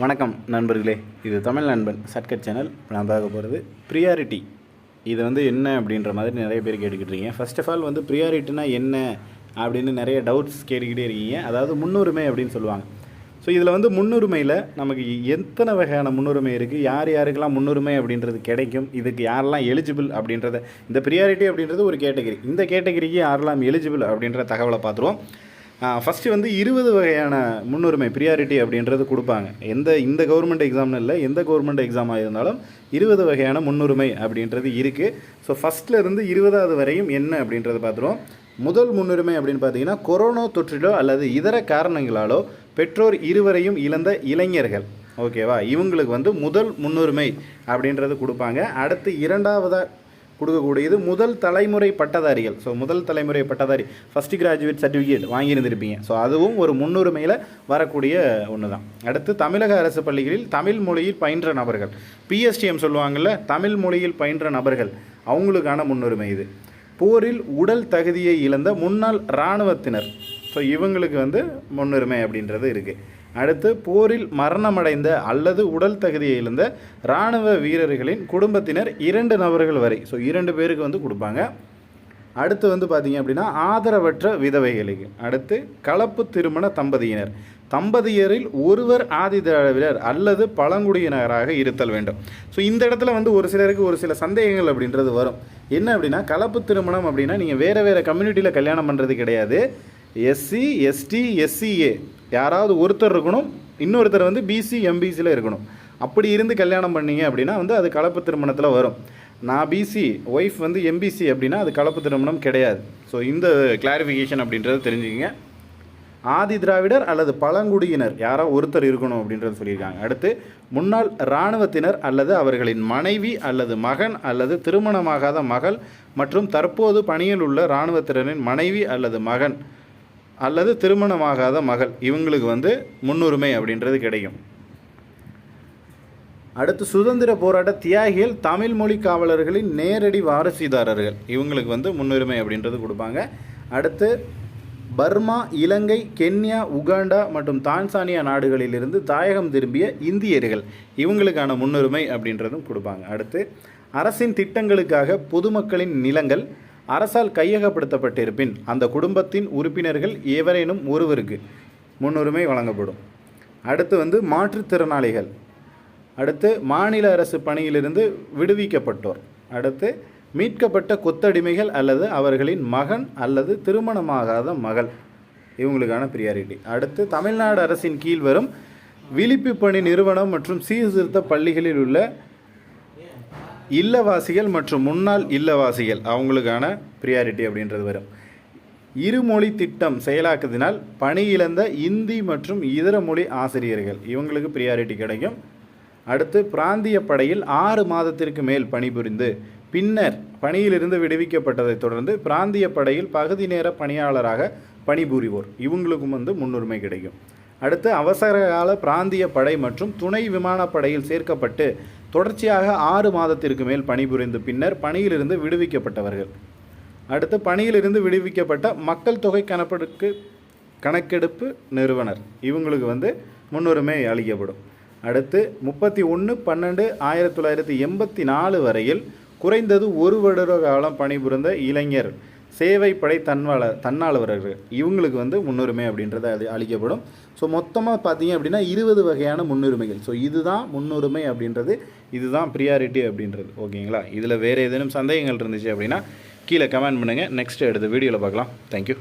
வணக்கம் நண்பர்களே. இது தமிழ் நண்பன் சர்க்கட் சேனல். நான் பார்க்க போகிறது ப்ரியாரிட்டி இது வந்து என்ன அப்படின்ற மாதிரி நிறைய பேர் கேட்டுக்கிட்டு இருக்கீங்க. ஃபர்ஸ்ட் ஆஃப் ஆல் வந்து ப்ரியாரிட்டினா என்ன அப்படின்னு நிறைய டவுட்ஸ் கேட்டுக்கிட்டே இருக்கீங்க. அதாவது முன்னுரிமை அப்படின்னு சொல்லுவாங்க. ஸோ இதில் வந்து முன்னுரிமையில் நமக்கு எத்தனை வகையான முன்னுரிமை இருக்குது யார் யாருக்கெல்லாம் முன்னுரிமை அப்படின்றது கிடைக்கும்? இதுக்கு யாரெல்லாம் எலிஜிபிள் அப்படின்றத இந்த ப்ரியாரிட்டி அப்படின்றது ஒரு கேட்டகரி இந்த கேட்டகரிக்கு யாரெல்லாம் எலிஜிபிள் அப்படின்ற தகவலை பார்த்துருவோம். ஃபஸ்ட்டு வந்து இருபது வகையான முன்னுரிமை ப்ரியாரிட்டி அப்படின்றது கொடுப்பாங்க. எந்த இந்த கவர்மெண்ட் எக்ஸாம்னு இல்லை எந்த கவர்மெண்ட் எக்ஸாமாக இருந்தாலும் இருபது வகையான முன்னுரிமை அப்படின்றது இருக்குது ஸோ ஃபஸ்ட்லேருந்து இருபதாவது வரையும் என்ன அப்படின்றத பார்த்துருவோம். முதல் முன்னுரிமை அப்படின்னு பார்த்தீங்கன்னா கொரோனா தொற்றிலோ அல்லது இதர காரணங்களாலோ பெற்றோர் இருவரையும் இழந்த இளைஞர்கள். ஓகேவா இவங்களுக்கு வந்து முதல் முன்னுரிமை அப்படின்றது கொடுப்பாங்க. அடுத்து இரண்டாவதாக கொடுக்கக்கூடியது முதல் தலைமுறை பட்டதாரிகள். ஸோ முதல் தலைமுறை பட்டதாரி ஃபஸ்ட் கிராஜுவேட் சர்டிஃபிகேட் வாங்கியிருந்திருப்பீங்க. ஸோ அதுவும் ஒரு முன்னுரிமையில் வரக்கூடிய ஒன்று தான் அடுத்து தமிழக அரசு பள்ளிகளில் தமிழ் மொழியில் பயின்ற நபர்கள். பிஎஸ்டிஎம் சொல்லுவாங்கள்ல தமிழ் மொழியில் பயின்ற நபர்கள். அவங்களுக்கான முன்னுரிமை இது. போரில் உடல் தகுதியை இழந்த முன்னாள் இராணுவத்தினர். ஸோ இவங்களுக்கு வந்து முன்னுரிமை அப்படின்றது இருக்குது அடுத்து போரில் மரணமடைந்த அல்லது உடல் தகுதியை இழந்த இராணுவ வீரர்களின் குடும்பத்தினர் இரண்டு நபர்கள் வரை. ஸோ இரண்டு பேருக்கு வந்து கொடுப்பாங்க. அடுத்து வந்து பார்த்தீங்க அப்படின்னா ஆதரவற்ற விதவைகளுக்கு. அடுத்து கலப்பு திருமண தம்பதியினர். தம்பதியரில் ஒருவர் ஆதி திராவிடர் அல்லது பழங்குடியினராக இருத்தல் வேண்டும். ஸோ இந்த இடத்துல வந்து ஒரு சிலருக்கு ஒரு சில சந்தேகங்கள் அப்படின்றது வரும். என்ன அப்படின்னா கலப்பு திருமணம் அப்படின்னா நீங்கள் வேறு வேறு கம்யூனிட்டியில் கல்யாணம் பண்ணுறது கிடையாது. SC ST SCA. யாராவது ஒருத்தர் இருக்கணும் இன்னொருத்தர் வந்து பிசி எம்பிசியில் இருக்கணும். அப்படி இருந்து கல்யாணம் பண்ணீங்க அப்படின்னா வந்து அது கலப்பு திருமணத்தில் வரும். நான் பிசி ஒய்ஃப் வந்து எம்பிசி அப்படின்னா அது கலப்பு திருமணம் கிடையாது. ஸோ இந்த கிளாரிஃபிகேஷன் அப்படின்றத தெரிஞ்சுக்கங்க. ஆதி திராவிடர் அல்லது பழங்குடியினர் யாரோ ஒருத்தர் இருக்கணும் அப்படின்றத சொல்லியிருக்காங்க. அடுத்து முன்னாள் இராணுவத்தினர் அல்லது அவர்களின் மனைவி அல்லது மகன் அல்லது திருமணமாகாத மகள் மற்றும் தற்போது பணியில் உள்ள இராணுவத்தினரின் மனைவி அல்லது மகன். அல்லது திருமணமாகாத மகள் இவங்களுக்கு வந்து முன்னுரிமை அப்படின்றது கிடைக்கும். அடுத்து சுதந்திர போராட்ட தியாகிகள் தமிழ் மொழி காவலர்களின் நேரடி வாரிசுதாரர்கள் இவங்களுக்கு வந்து முன்னுரிமை அப்படின்றது கொடுப்பாங்க. அடுத்து பர்மா இலங்கை கென்யா உகாண்டா மற்றும் தான்சானியா நாடுகளிலிருந்து தாயகம் திரும்பிய இந்தியர்கள் இவங்களுக்கான முன்னுரிமை அப்படின்றதும் கொடுப்பாங்க. அடுத்து அரசின் திட்டங்களுக்காக பொதுமக்களின் நிலங்கள் அரசால் கையகப்படுத்தப்பட்டிருப்பின் அந்த குடும்பத்தின் உறுப்பினர்கள் எவரேனும் ஒருவருக்கு முன்னுரிமை வழங்கப்படும். அடுத்து வந்து மாற்றுத்திறனாளிகள் அடுத்து மாநில அரசு பணியிலிருந்து விடுவிக்கப்பட்டோர். அடுத்து மீட்கப்பட்ட கொத்தடிமைகள் அல்லது அவர்களின் மகன் அல்லது திருமணமாகாத மகள். இவங்களுக்கான ப்ரியாரிட்டி அடுத்து தமிழ்நாடு அரசின் கீழ் வரும் விழிப்பு பணி நிறுவனம் மற்றும் சீர்திருத்த பள்ளிகளில் உள்ள இல்லவாசிகள் மற்றும் முன்னாள் இல்லவாசிகள் அவங்களுக்கான ப்ரியாரிட்டி அப்படின்றது வரும். இருமொழி திட்டம் செயலாக்குதினால் பணி இழந்த இந்தி மற்றும் இதர மொழி ஆசிரியர்கள் இவங்களுக்கு ப்ரியாரிட்டி கிடைக்கும். அடுத்து பிராந்திய படையில் ஆறு மாதத்திற்கு மேல் பணிபுரிந்து பின்னர் பணியிலிருந்து விடுவிக்கப்பட்டதைத் தொடர்ந்து பிராந்திய படையில் பகுதி நேர பணியாளராக பணிபுரிவோர். இவங்களுக்கும் வந்து முன்னுரிமை கிடைக்கும். அடுத்து அவசரகால பிராந்திய படை மற்றும் துணை விமானப்படையில் சேர்க்கப்பட்டு தொடர்ச்சியாக ஆறு மாதத்திற்கு மேல் பணிபுரிந்த பின்னர் பணியிலிருந்து விடுவிக்கப்பட்டவர்கள். அடுத்து பணியிலிருந்து விடுவிக்கப்பட்ட மக்கள் தொகை கணக்கெடுப்பு கணக்கெடுப்பு நிறுவனர். இவங்களுக்கு வந்து முன்னுரிமை அளிக்கப்படும். அடுத்து முப்பத்தி ஒன்று பன்னெண்டு ஆயிரத்தி தொள்ளாயிரத்தி எண்பத்தி நாலு வரையில் குறைந்தது ஒரு வருட காலம் பணிபுரிந்த இளைஞர். சேவைப்படை தன்வாள தன்னாளவர்கள் இவங்களுக்கு வந்து முன்னுரிமை அப்படின்றத அது அளிக்கப்படும். ஸோ மொத்தமாக பார்த்தீங்க அப்படின்னா இருபது வகையான முன்னுரிமைகள். ஸோ இதுதான் முன்னுரிமை அப்படின்றது இதுதான் ப்ரியாரிட்டி அப்படின்றது. ஓகேங்களா? இதில் வேறு ஏதேனும் சந்தேகங்கள் இருந்துச்சு அப்படின்னா கீழே கமெண்ட் பண்ணுங்கள் நெக்ஸ்ட் எடுத்த வீடியோவில் பார்க்கலாம். தேங்க்யூ